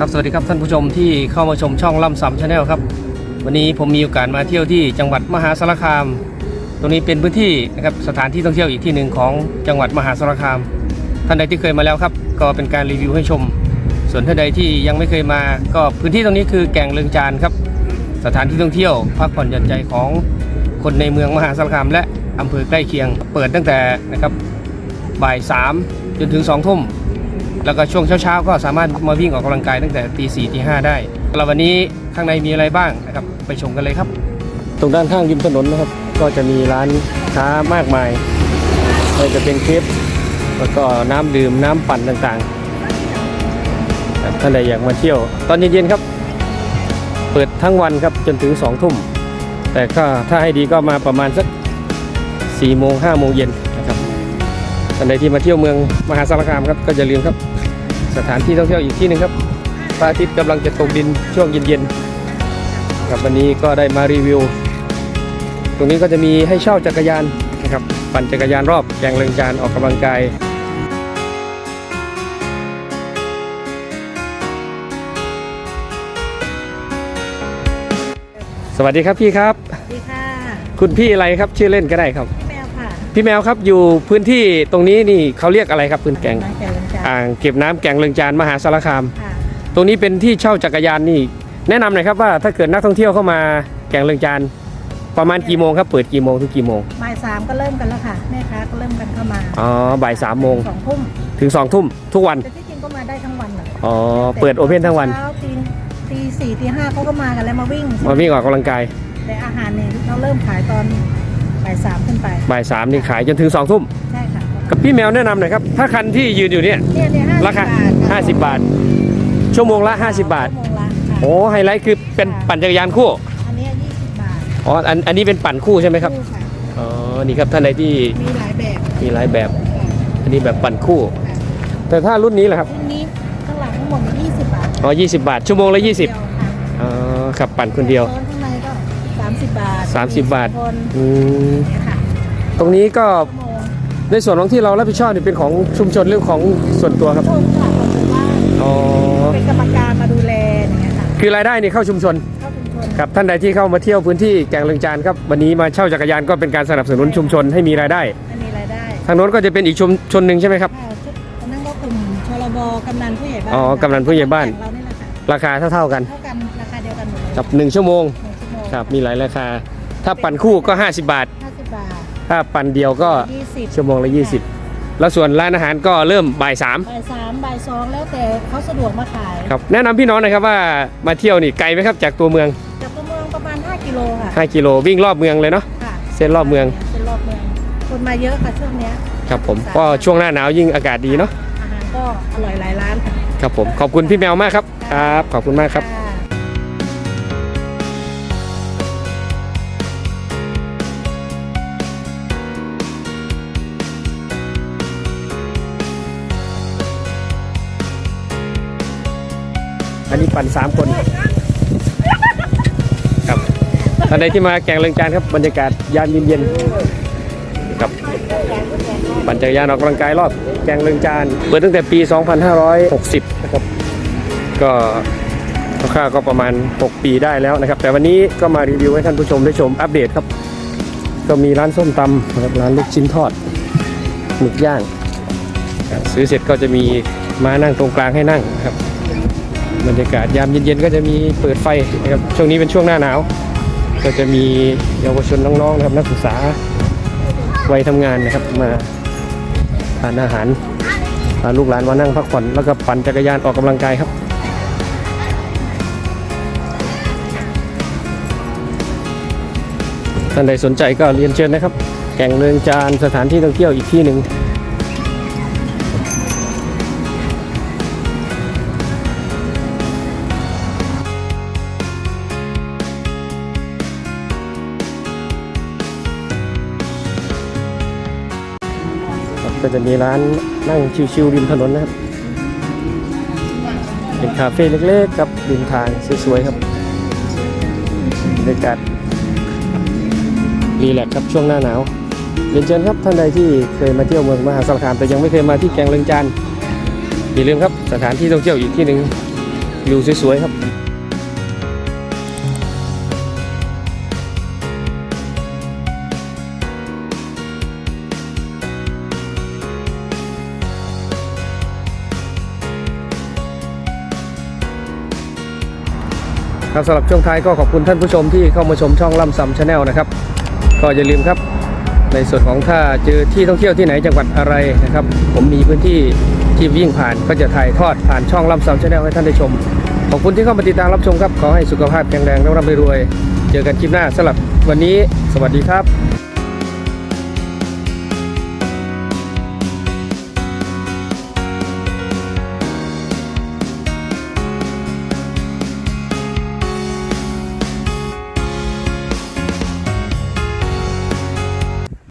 ครับสวัสดีครับท่านผู้ชมที่เข้ามาชมช่องล่ำซ้ำชาแนลครับ วันนี้ผมมีโอกาสมาเที่ยวที่จังหวัดมหาสารคาม ตรงนี้เป็นพื้นที่นะครับสถานที่ท่องเที่ยวอีกที่หนึ่งของจังหวัดมหาสารคาม ท่านใดที่เคยมาแล้วครับ ก็เป็นการรีวิวให้ชม ส่วนท่านใดที่ยังไม่เคยมา ก็พื้นที่ตรงนี้คือแก่งเลืองจานครับ สถานที่ท่องเที่ยวพักผ่อนหย่อนใจของคนในเมืองมหาสารคาม และอำเภอใกล้เคียง เปิดตั้งแต่นะครับบ่ายสามจนถึงสองทุ่ม แล้วก็ช่วงเช้าๆ ก็สามารถมาวิ่งออกกำลังกายตั้งแต่ตีสี่ตีห้าได้แล้ววันนี้ข้างในมีอะไรบ้างนะครับไปชมกันเลยครับ ตรงด้านข้างริมถนนนะครับ ก็จะมีร้านค้ามากมายไม่ว่าจะเป็นเครปแล้วก็น้ำดื่มน้ำปั่นต่างๆครับท่านใดอยากมาเที่ยว ตอนเย็นๆครับ เปิดทั้งวันครับจนถึง2องทุ่ม แต่ก็ถ้าให้ดีก็มาประมาณสัก4ี่โมงห้าโมงเย็น ท่านใดที่มาเที่ยวเมืองมหาสารคามครับก็อย่าลืมครับ สถานที่ท่องเที่ยวอีกที่หนึ่งครับพระอาทิตย์กำลังจะตกดินช่วงเย็นๆครับวันนี้ก็ได้มารีวิว ตรงนี้ก็จะมีให้เช่าจักรยานนะครับปั่นจักรยานรอบแกงเลืองจานออกกำลังกายสวัสดีครับพี่ครับ สวัสดีค่ะ คุณพี่อะไรครับชื่อเล่นก็ได้ครับ พี่แมวค่ะพี่แมวครับอยู่พื้นที่ตรงนี้นี่เขาเรียกอะไรครับพื้นแกงน้องแก่ลงจากอ่างเก็บน้ำแกงเลืองจานมหาสารคาม ค่ะตรงนี้เป็นที่เช่าจักรยานนี่แนะนำหน่อยครับว่าถ้าเกิดนักท่องเที่ยวเข้ามาแกงเลืองจานประมาณกี่โมงครับเปิดกี่โมงถึงกี่โมงบ่ายสามก็เริ่มกันแล้วค่ะ แม่ค้าก็เริ่มกันเข้ามาอ๋อบ่ายสามโมงสองทุ่มถึงสองทุ่มทุกวันแต่ที่จริงก็มาได้ทั้งวันเลยอ๋อเปิดโอเพนทั้งวันเช้าตีตีสี่ตีห้าเขาก็มากันแล้วมาวิ่งมาวิ่งออกกำลังกายแต่อาหารเนี่ยเราเริ่มขายตอน บ่ายสามขึ้นไปบ่ายสามนี่ขายจนถึงสองทุ่มใช่ค่ะกับพี่แมวแนะนำหน่อยครับ ถ้าคันที่ยืนอยู่เนี่ยเนี่ยเนี่ยราคาห้าสิบบาท50บาทชั่วโมงละ50บาท ชั่วโมงละค่ะโอ้ไฮไลท์คือเป็นปั่นจักรยานคู่ อันเนี้ยี่สิบบาทอ๋อ อันอันนี้เป็นปั่นคู่ใช่ไหมครับ คู่ค่ะอ๋อ นี่ครับท่านใดที่มีหลายแบบมีหลายแบบค่ะอันนี้แบบปั่นคู่ ค่ะแต่ถ้ารุ่นนี้แหละครับ รุ่นนี้ข้างหลังทั้งหมดยี่สิบบาทอ๋อ20 บาท ชั่วโมงละ 20เดียวค่ะอ๋อขับปั่นคนเดียว โซนข้างในก็ สามสิบบาท30บาทคนอืมเนี่ยค่ะตรงนี้ก็ชั่วโมงในส่วนของที่เรารับผิดชอบนี่เป็นของชุมชนเรื่องของส่วนตัวครับชมค่ะคนชาวบ้านอ๋อเป็นกรรมการมาดูแลอย่างเงี้ยค่ะคือรายได้นี่เข้าชุมชน เข้าชุมชนครับท่านใดที่เข้ามาเที่ยวพื้นที่แกงเลืองจานครับวันนี้มาเช่าจักรยานก็เป็นการสนับสนุนชุมชนให้มีรายได้ อันนี้รายได้ทางโน้นก็จะเป็นอีกชุมชนหนึ่งใช่ไหมครับ ค่ะชุดอันนั้นก็กลุ่มชลบกำนันผู้ใหญ่บ้านอ๋อกำนันผู้ใหญ่บ้าน เรานี่แหละค่ะราคาเท่าๆกัน เท่ากันราคาเดียวกันหมดเลยกับ1ชั่วโมงหนึ่งชั่วโมง ครับมีหลายราคา ถ้าปั่นคู่ก็ 50 บาทห้าสิบบาทถ้าปั่นเดียวก็ยี่สิบชั่วโมงละ 20 แล้วส่วนร้านอาหารก็เริ่มบ่ายสามบ่ายสามบ่ายสองแล้วแต่เขาสะดวกมาขายครับแนะนำพี่น้องหน่อยครับว่ามาเที่ยวนี่ไกลไหมครับจากตัวเมือง จากตัวเมืองประมาณ 5 กิโลค่ะ5กิโลวิ่งรอบเมืองเลยเนาะค่ะเส้นรอบเมืองเส้นรอบเมืองคนมาเยอะค่ะช่วงเนี้ยครับผมก็ช่วงหน้าหนาวยิ่งอากาศดีเนาะอาหารก็อร่อยหลายร้านค่ะครับผมขอบคุณพี่แมวมากครับครับขอบคุณมากครับ อันนี้ปั่นสามคนครับท่านใดที่มาแกงเลืองจานครับบรรยากาศยามเย็นๆครับปั่นจักรยานออกกำลังกายรอบแกงเลืองจานเปิดตั้งแต่ปี 2560 นะครับ ก็ค่าก็ประมาณ 6 ปีได้แล้วนะครับ แต่วันนี้ก็มารีวิวให้ท่านผู้ชมได้ชมอัปเดตครับ ก็มีร้านส้มตำนะครับร้านลูกชิ้นทอดหมึกย่าง ซื้อเสร็จก็จะมีมานั่งตรงกลางให้นั่งครับ บรรยากาศยามเย็นๆก็จะมีเปิดไฟนะครับช่วงนี้เป็นช่วงหน้าหนาว ก็จะมีเยาวชนน้องๆนะครับนักศึกษาวัยทำงานนะครับมาทานอาหารพาลูกหลานมานั่งพักผ่อนแล้วก็ปั่นจักรยานออกกำลังกายครับท่านใดสนใจก็เรียนเชิญนะครับ แก่งเรืองจานสถานที่ท่องเที่ยวอีกที่หนึ่ง ก็จะมีร้านนั่งชิวๆริมถนนนะครับ เป็นคาเฟ่เล็กๆครับริมทางสวยๆครับบรรยากาศรีแลกครับช่วงหน้าหนาวเรียนเชิญครับท่านใดที่เคยมาเที่ยวเมืองมหาสารคามแต่ยังไม่เคยมาที่แกงเลืองจานอย่าลืมครับสถานที่ท่องเที่ยวอีกที่หนึ่งวิวสวยๆครับ ครับสำหรับช่วงท้ายก็ขอบคุณท่านผู้ชมที่เข้ามาชมช่องล่ำซำชาแนลนะครับ ก็อย่าลืมครับ ในส่วนของถ้าเจอที่ท่องเที่ยวที่ไหนจังหวัดอะไรนะครับ ผมมีพื้นที่ที่วิ่งผ่านก็จะถ่ายทอดผ่านช่องล่ำซำชาแนลให้ท่านได้ชม ขอบคุณที่เข้ามาติดตามรับชมครับ ขอให้สุขภาพแข็งแรงร่ำรวย เจอกันคลิปหน้าสำหรับวันนี้ สวัสดีครับ